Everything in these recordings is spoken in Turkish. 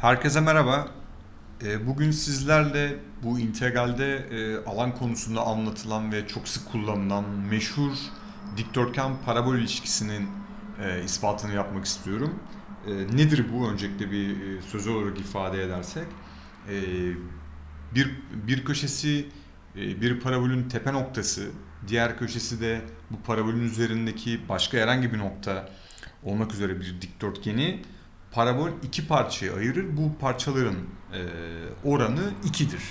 Herkese merhaba. Ee, Bugün sizlerle bu integralde e, alan konusunda anlatılan ve çok sık kullanılan meşhur dikdörtgen parabol ilişkisinin e, ispatını yapmak istiyorum. E, Nedir bu? Öncelikle bir e, sözel olarak ifade edersek. E, Bir, bir köşesi bir parabolün tepe noktası, diğer köşesi de bu parabolün üzerindeki başka herhangi bir nokta olmak üzere bir dikdörtgeni parabol iki parçaya ayırır. Bu parçaların e, oranı 2'dir.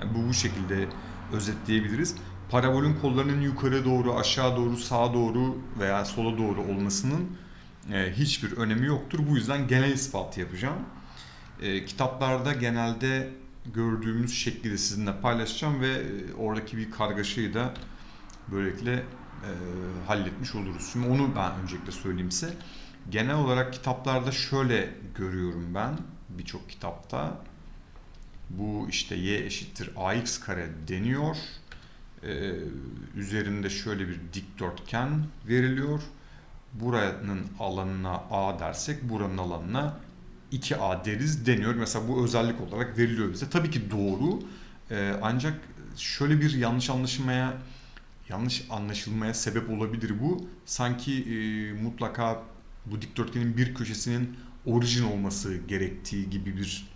Yani bu bu şekilde özetleyebiliriz. Parabolün kollarının yukarı doğru, aşağı doğru, sağa doğru veya sola doğru olmasının e, hiçbir önemi yoktur. Bu yüzden genel ispat yapacağım. E, kitaplarda genelde gördüğümüz şekli sizinle paylaşacağım ve e, oradaki bir kargaşayı da böylelikle e, halletmiş oluruz. Şimdi onu ben öncelikle söyleyeyim size. Genel olarak kitaplarda şöyle görüyorum ben birçok kitapta. Bu işte y eşittir ax kare deniyor. Ee, üzerinde şöyle bir dikdörtgen veriliyor. Buranın alanına a dersek buranın alanına 2a deriz deniyor. Mesela bu özellik olarak veriliyor bize. Tabii ki doğru. Ee, ancak şöyle bir yanlış anlaşılmaya yanlış anlaşılmaya sebep olabilir bu. Sanki e, mutlaka bu dikdörtgenin bir köşesinin orijin olması gerektiği gibi bir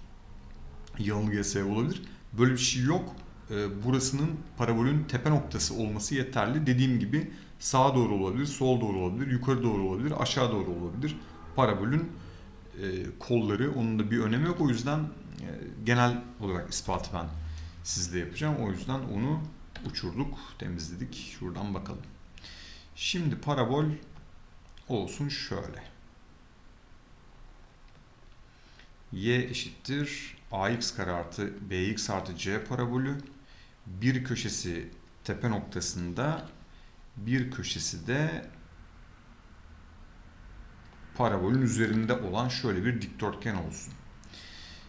yanılgıya olabilir. Böyle bir şey yok. E, burasının parabolün tepe noktası olması yeterli. Dediğim gibi sağa doğru olabilir, sol doğru olabilir, yukarı doğru olabilir, aşağı doğru olabilir. Parabolün e, kolları onun da bir önemi yok. O yüzden e, genel olarak ispatı ben sizle yapacağım. O yüzden onu uçurduk, temizledik. Şuradan bakalım. Şimdi parabol olsun şöyle. y eşittir ax kare artı bx artı c parabolü. Bir köşesi tepe noktasında, bir köşesi de parabolün üzerinde olan şöyle bir dikdörtgen olsun.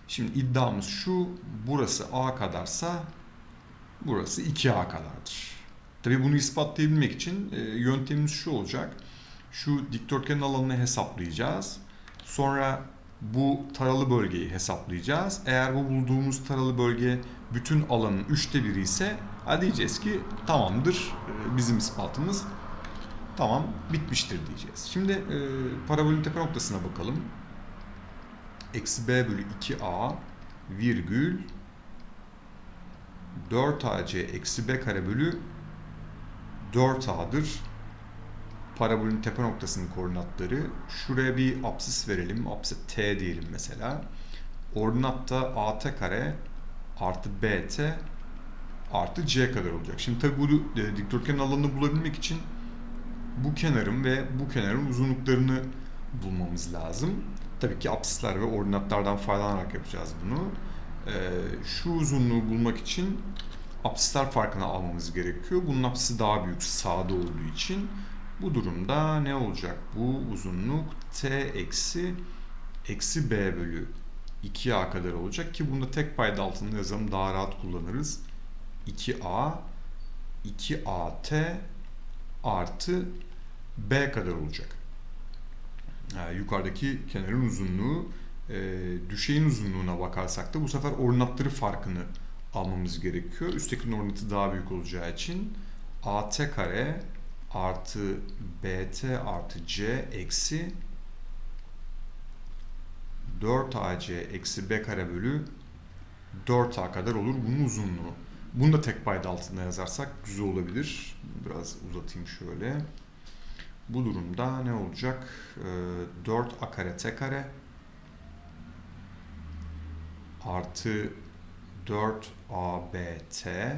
Şimdi iddiamız şu, burası a kadarsa burası 2a kadardır. Tabii bunu ispatlayabilmek için e, yöntemimiz şu olacak. Şu dikdörtgenin alanını hesaplayacağız. Sonra bu taralı bölgeyi hesaplayacağız. Eğer bu bulduğumuz taralı bölge bütün alanın üçte biri ise diyeceğiz ki tamamdır e, bizim ispatımız tamam bitmiştir diyeceğiz. Şimdi e, parabolün tepe noktasına bakalım. Eksi b bölü 2a virgül 4ac eksi b kare bölü 4a'dır parabolün tepe noktasının koordinatları. Şuraya bir apsis verelim. Apsis t diyelim mesela. Ordinatta at kare artı bt artı c kadar olacak. Şimdi tabi bu e, dikdörtgenin alanını bulabilmek için bu kenarın ve bu kenarın uzunluklarını bulmamız lazım. Tabii ki apsisler ve ordinatlardan faydalanarak yapacağız bunu. Ee, şu uzunluğu bulmak için apsisler farkını almamız gerekiyor. Bunun apsisi daha büyük sağda olduğu için bu durumda ne olacak? Bu uzunluk t eksi eksi b bölü 2a kadar olacak ki bunda tek payda altında yazalım daha rahat kullanırız. 2a 2at artı b kadar olacak. Yani yukarıdaki kenarın uzunluğu e, düşeyin uzunluğuna bakarsak da bu sefer ordinatları farkını almamız gerekiyor. Üsttekinin ordinatı daha büyük olacağı için at kare artı bt artı c eksi 4ac eksi b kare bölü 4a kadar olur bunun uzunluğu. Bunu da tek payda altında yazarsak güzel olabilir. Biraz uzatayım şöyle. Bu durumda ne olacak? Ee, 4a kare t kare artı 4abt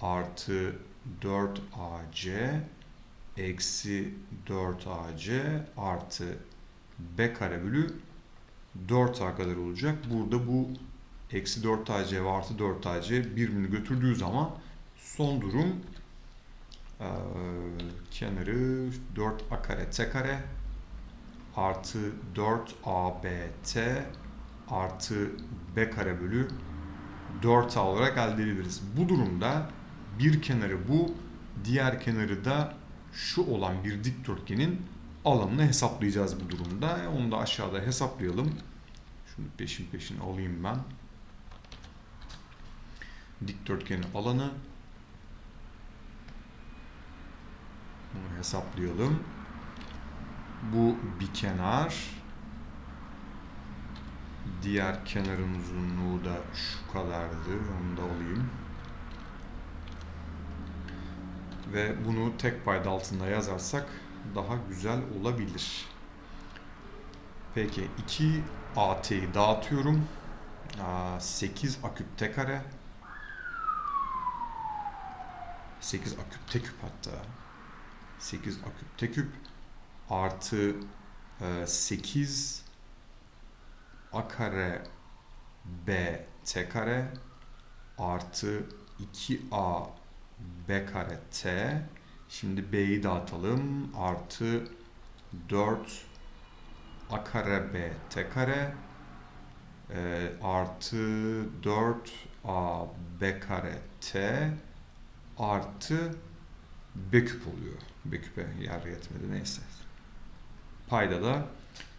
artı 4ac eksi 4ac artı b kare bölü 4a kadar olacak. Burada bu eksi 4ac ve artı 4ac birbirini götürdüğü zaman son durum e, kenarı 4a kare t kare artı 4abt artı b kare bölü 4a olarak elde edebiliriz. Bu durumda bir kenarı bu, diğer kenarı da şu olan bir dikdörtgenin alanını hesaplayacağız bu durumda. Onu da aşağıda hesaplayalım. Şunu peşin peşin alayım ben. Dikdörtgenin alanı. Bunu hesaplayalım. Bu bir kenar. Diğer kenarın uzunluğu da şu kadardı. Onu da alayım. Ve bunu tek payda altında yazarsak daha güzel olabilir. Peki 2 AT'yi dağıtıyorum. 8 A küp T kare. 8 A küp T küp hatta. 8 A küp T küp artı 8 A kare B T kare artı 2A B kare T. Şimdi B'yi dağıtalım. Artı 4 A kare B T kare e, artı 4 A B kare T artı B küp oluyor. B küpe yer yetmedi neyse. Payda da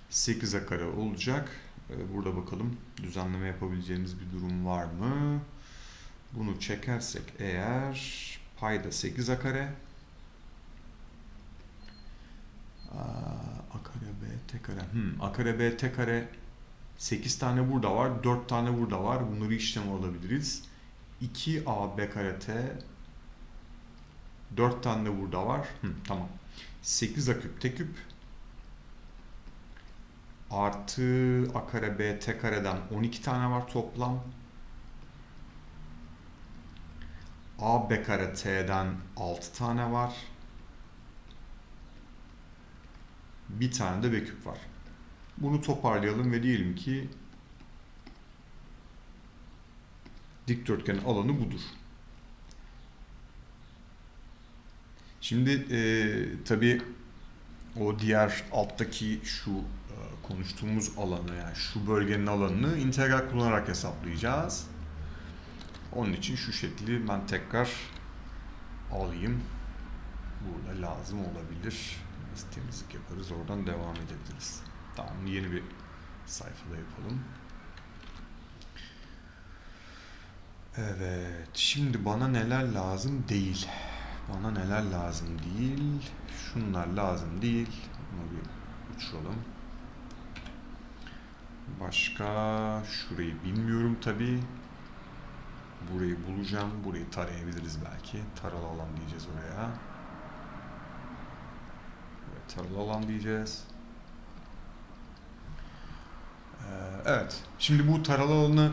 8 A kare olacak. E, burada bakalım düzenleme yapabileceğimiz bir durum var mı? Bunu çekersek eğer payda 8 A kare A kare B T kare. Hmm, A kare B T kare 8 tane burada var. 4 tane burada var. Bunları işlem alabiliriz. 2 A B kare T 4 tane de burada var. Hı, tamam. 8 A küp T küp artı A kare B T kareden 12 tane var toplam. A B kare T'den 6 tane var. Bir tane de B küp var. Bunu toparlayalım ve diyelim ki dikdörtgenin alanı budur. Şimdi e, tabi o diğer alttaki şu e, konuştuğumuz alanı yani şu bölgenin alanını integral kullanarak hesaplayacağız. Onun için şu şekli ben tekrar alayım. Burada lazım olabilir. Biz temizlik yaparız oradan devam edebiliriz. Tamam yeni bir sayfada yapalım. Evet şimdi bana neler lazım değil. Bana neler lazım değil. Şunlar lazım değil. Bunu bir uçuralım. Başka şurayı bilmiyorum tabi. Burayı bulacağım. Burayı tarayabiliriz belki. Taralı alan diyeceğiz oraya. Evet, taralı alan diyeceğiz. Ee, evet. Şimdi bu taralı alanı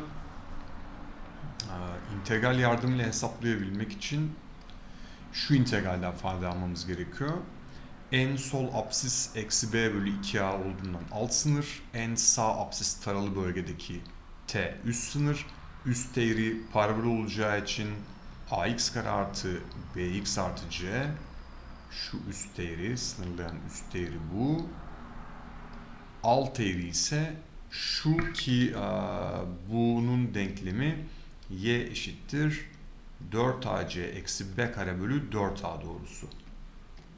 e, integral yardımıyla hesaplayabilmek için şu integralden faydalanmamız gerekiyor. En sol apsis eksi b bölü 2a olduğundan alt sınır. En sağ apsis taralı bölgedeki t üst sınır. Üst değeri parabol olacağı için ax kare artı bx artı c. Şu üst değeri, sınırlayan üst değeri bu. Alt değeri ise şu ki bunun denklemi y eşittir 4ac eksi b kare bölü 4a doğrusu.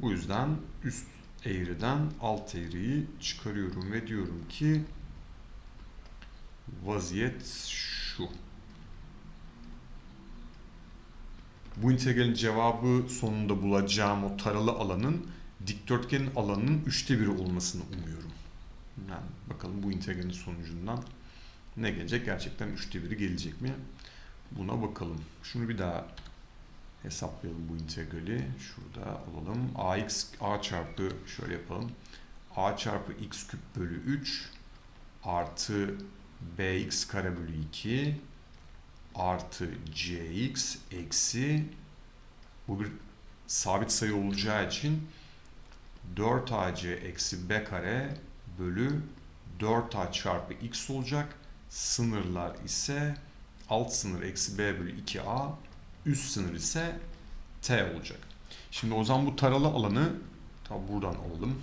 Bu yüzden üst eğriden alt eğriyi çıkarıyorum ve diyorum ki vaziyet şu. Bu integralin cevabı sonunda bulacağım o taralı alanın dikdörtgenin alanının üçte biri olmasını umuyorum. Yani bakalım bu integralin sonucundan ne gelecek? Gerçekten üçte biri gelecek mi? Buna bakalım. Şunu bir daha hesaplayalım bu integrali. Şurada alalım. ax a çarpı şöyle yapalım. a çarpı x küp bölü 3 artı bx kare bölü 2 artı cx eksi bu bir sabit sayı olacağı için 4ac eksi b kare bölü 4a çarpı x olacak. Sınırlar ise alt sınır eksi b bölü 2a üst sınır ise t olacak. Şimdi o zaman bu taralı alanı tabi buradan alalım.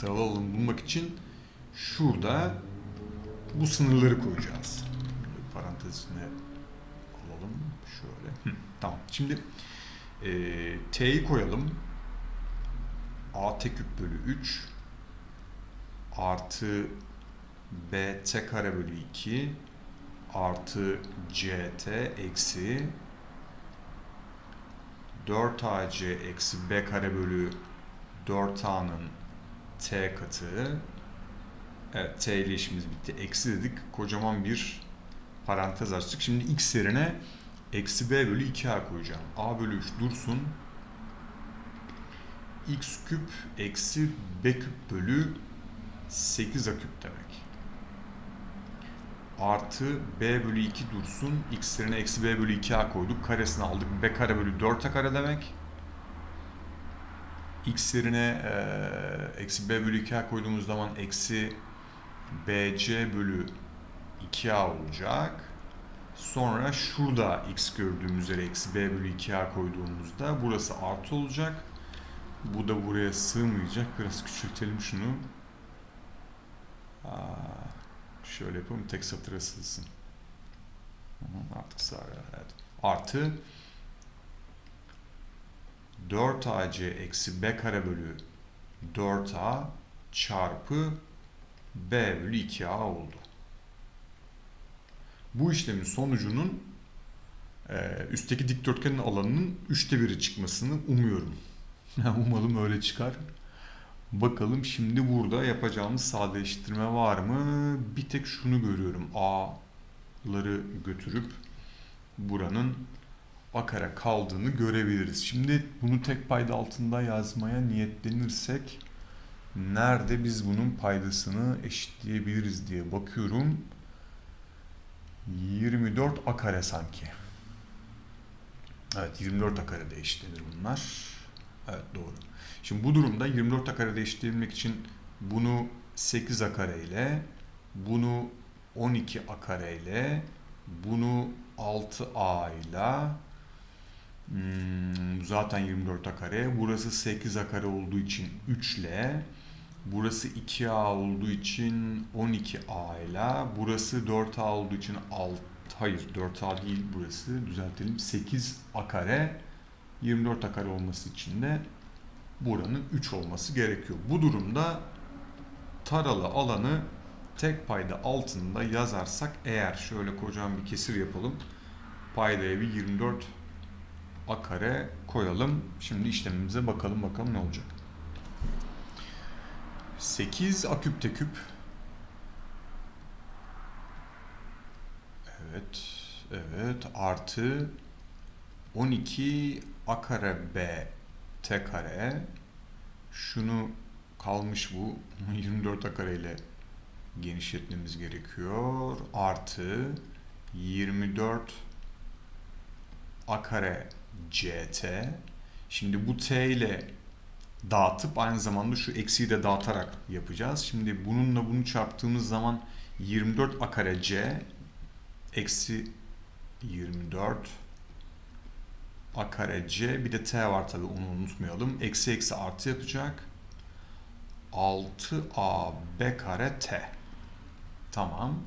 Taralı alanı bulmak için şurada bu sınırları koyacağız. Parantezine alalım. Şöyle. Hı, tamam. Şimdi e, t'yi koyalım. a t küp bölü 3 artı bt kare bölü 2 artı ct eksi 4ac eksi b kare bölü 4a'nın t katı Evet t ile işimiz bitti. Eksi dedik. Kocaman bir parantez açtık. Şimdi x yerine eksi b bölü 2a koyacağım. a bölü 3 dursun. x küp eksi b küp bölü 8a küp demek. Artı b bölü 2 dursun. x yerine eksi b bölü 2a koyduk. Karesini aldık. b kare bölü 4a kare demek. x yerine eksi b bölü 2a koyduğumuz zaman eksi bc bölü 2a olacak. Sonra şurada x gördüğümüz yere eksi b bölü 2a koyduğumuzda burası artı olacak. Bu da buraya sığmayacak. Biraz küçültelim şunu. Aa, şöyle yapalım tek satıra sığsın. Artık sağ evet. Artı 4ac eksi b kare bölü 4a çarpı b bölü 2a oldu. Bu işlemin sonucunun e, üstteki dikdörtgenin alanının üçte biri çıkmasını umuyorum. Umalım öyle çıkar. Bakalım şimdi burada yapacağımız sadeleştirme var mı? Bir tek şunu görüyorum. A'ları götürüp buranın A kare kaldığını görebiliriz. Şimdi bunu tek payda altında yazmaya niyetlenirsek nerede biz bunun paydasını eşitleyebiliriz diye bakıyorum. 24 a kare sanki. Evet 24 a kare eşitlenir bunlar. Evet doğru. Şimdi bu durumda 24 a kare de eşitleyebilmek için bunu 8 a kare ile bunu 12 a kare ile bunu 6 a ile hmm, zaten 24 a kare. Burası 8 a kare olduğu için 3 ile Burası 2A olduğu için 12A ile burası 4A olduğu için 6 hayır 4A değil burası düzeltelim 8A kare 24A kare olması için de buranın 3 olması gerekiyor. Bu durumda taralı alanı tek payda altında yazarsak eğer şöyle kocaman bir kesir yapalım. Paydaya bir 24 a kare koyalım. Şimdi işlemimize bakalım bakalım ne olacak. 8 a küp te küp. Evet. Evet. Artı 12 a kare b t kare. Şunu kalmış bu. 24 a kare ile genişletmemiz gerekiyor. Artı 24 a kare ct. Şimdi bu t ile dağıtıp aynı zamanda şu eksiği de dağıtarak yapacağız. Şimdi bununla bunu çarptığımız zaman 24 a kare c eksi 24 a kare c bir de t var tabi onu unutmayalım. Eksi eksi artı yapacak. 6a b kare t. Tamam.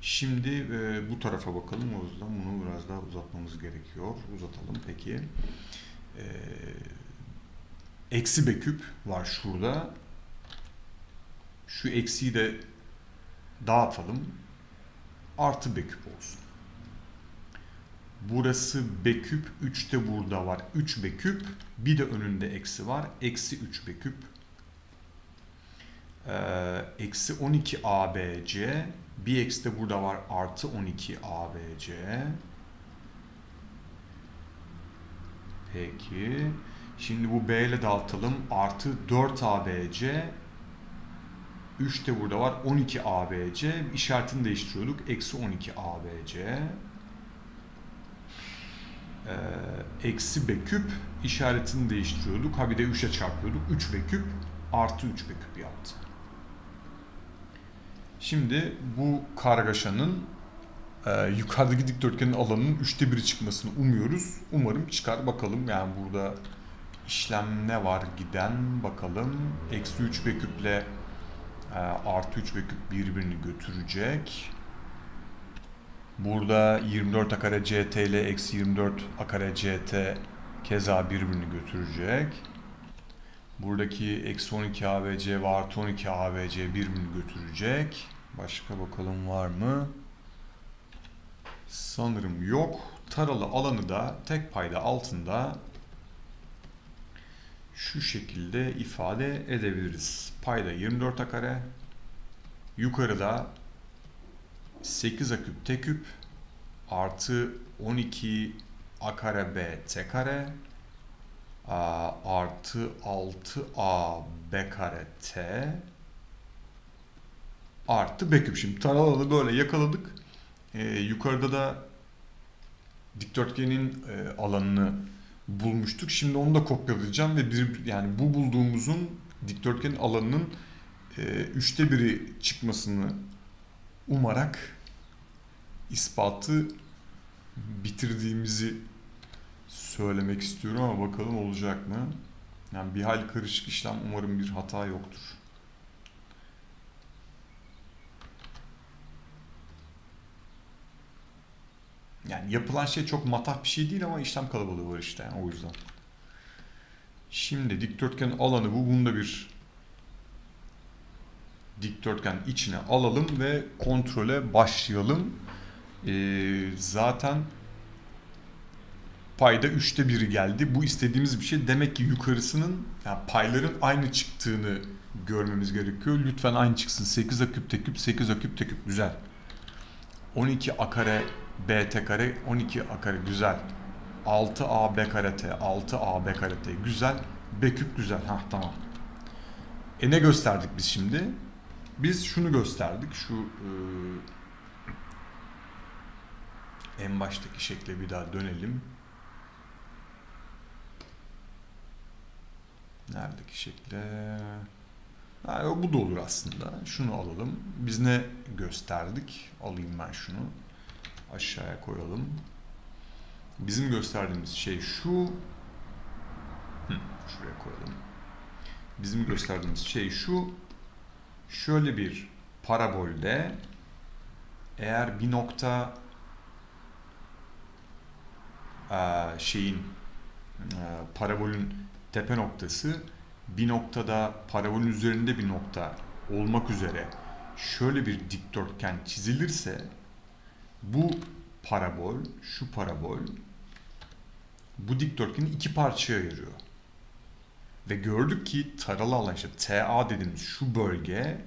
Şimdi e, bu tarafa bakalım. O yüzden bunu biraz daha uzatmamız gerekiyor. Uzatalım peki. Eee eksi b küp var şurada. Şu eksiyi de dağıtalım. Artı b küp olsun. Burası b küp. 3 de burada var. 3 b küp. Bir de önünde eksi var. Eksi 3 b küp. Ee, eksi 12 abc. Bir eksi de burada var. Artı 12 abc. Peki. Şimdi bu B ile dağıtalım. Artı 4ABC 3 de burada var. 12 ABC. İşaretini değiştiriyorduk. Eksi 12 ABC. Ee, eksi B küp. işaretini değiştiriyorduk. Ha bir de 3'e çarpıyorduk. 3 B küp artı 3 B küp yaptı. Şimdi bu kargaşanın e, yukarıdaki dikdörtgenin alanının üçte biri çıkmasını umuyoruz. Umarım çıkar bakalım. Yani burada işlem ne var giden bakalım. Eksi 3 b küple e, artı 3 b küp birbirini götürecek. Burada 24 a kare ct ile eksi 24 a kare ct keza birbirini götürecek. Buradaki eksi 12 abc ve artı 12 abc birbirini götürecek. Başka bakalım var mı? Sanırım yok. Taralı alanı da tek payda altında şu şekilde ifade edebiliriz. Payda 24 a kare. Yukarıda 8 a küp t küp artı 12 a kare b t kare a, artı 6a b kare t artı b küp. Şimdi taralı böyle yakaladık. Ee, yukarıda da dikdörtgenin e, alanını bulmuştuk. Şimdi onu da kopyalayacağım ve bir yani bu bulduğumuzun dikdörtgenin alanının e, üçte biri çıkmasını umarak ispatı bitirdiğimizi söylemek istiyorum ama bakalım olacak mı? Yani bir hal karışık işlem umarım bir hata yoktur. Yani yapılan şey çok matah bir şey değil ama işlem kalabalığı var işte yani o yüzden. Şimdi dikdörtgen alanı bu. Bunu da bir dikdörtgen içine alalım ve kontrole başlayalım. Ee, zaten payda üçte biri geldi. Bu istediğimiz bir şey. Demek ki yukarısının yani payların aynı çıktığını görmemiz gerekiyor. Lütfen aynı çıksın. 8 a küp teküp 8 a küp teküp güzel. 12 a kare b t kare 12 a kare güzel. 6 a b kare t 6 a b kare t güzel. B küp güzel. Ha tamam. E ne gösterdik biz şimdi? Biz şunu gösterdik. Şu e, en baştaki şekle bir daha dönelim. Neredeki şekle? Ha, bu da olur aslında. Şunu alalım. Biz ne gösterdik? Alayım ben şunu. Aşağıya koyalım. Bizim gösterdiğimiz şey şu. Hı, şuraya koyalım. Bizim gösterdiğimiz şey şu. Şöyle bir parabolde eğer bir nokta şeyin parabolün tepe noktası bir noktada parabolün üzerinde bir nokta olmak üzere şöyle bir dikdörtgen çizilirse bu parabol, şu parabol bu dikdörtgeni iki parçaya ayırıyor. Ve gördük ki taralı alan işte TA dediğimiz şu bölge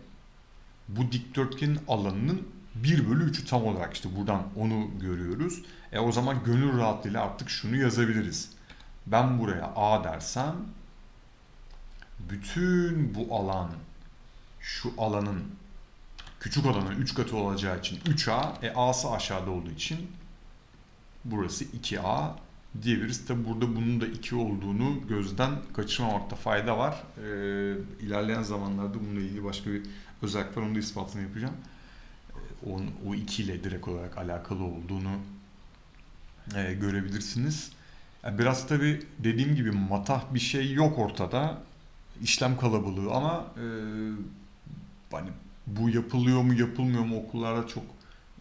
bu dikdörtgenin alanının 1 bölü 3'ü tam olarak işte buradan onu görüyoruz. E o zaman gönül rahatlığıyla artık şunu yazabiliriz. Ben buraya A dersem bütün bu alan şu alanın küçük olanın 3 katı olacağı için 3A, e A'sı aşağıda olduğu için burası 2A diyebiliriz. Tabi burada bunun da 2 olduğunu gözden kaçırmamakta fayda var. Ee, ilerleyen zamanlarda bununla ilgili başka bir özellik var. Onu da ispatını yapacağım. Ee, o 2 ile direkt olarak alakalı olduğunu e, görebilirsiniz. Yani biraz tabi dediğim gibi matah bir şey yok ortada. İşlem kalabalığı ama e, hani bu yapılıyor mu yapılmıyor mu okullarda çok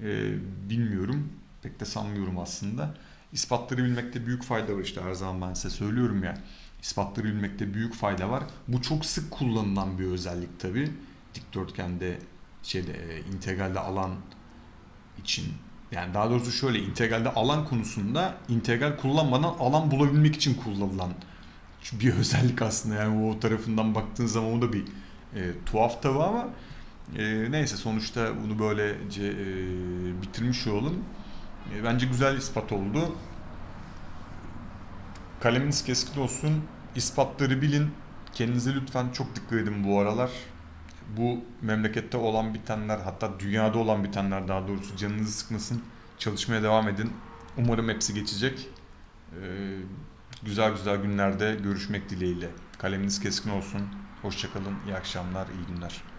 e, bilmiyorum. Pek de sanmıyorum aslında. İspatları bilmekte büyük fayda var işte her zaman ben size söylüyorum ya. İspatları bilmekte büyük fayda var. Bu çok sık kullanılan bir özellik tabi. Dikdörtgende şeyde e, integralde alan için yani daha doğrusu şöyle integralde alan konusunda integral kullanmadan alan bulabilmek için kullanılan bir özellik aslında yani o tarafından baktığın zaman o da bir e, tuhaf tabi ama e, neyse sonuçta bunu böylece e, bitirmiş olalım. E, bence güzel ispat oldu. Kaleminiz keskin olsun. İspatları bilin. Kendinize lütfen çok dikkat edin bu aralar. Bu memlekette olan bitenler hatta dünyada olan bitenler daha doğrusu canınızı sıkmasın. Çalışmaya devam edin. Umarım hepsi geçecek. Ee, güzel güzel günlerde görüşmek dileğiyle. Kaleminiz keskin olsun. Hoşçakalın. İyi akşamlar, iyi günler.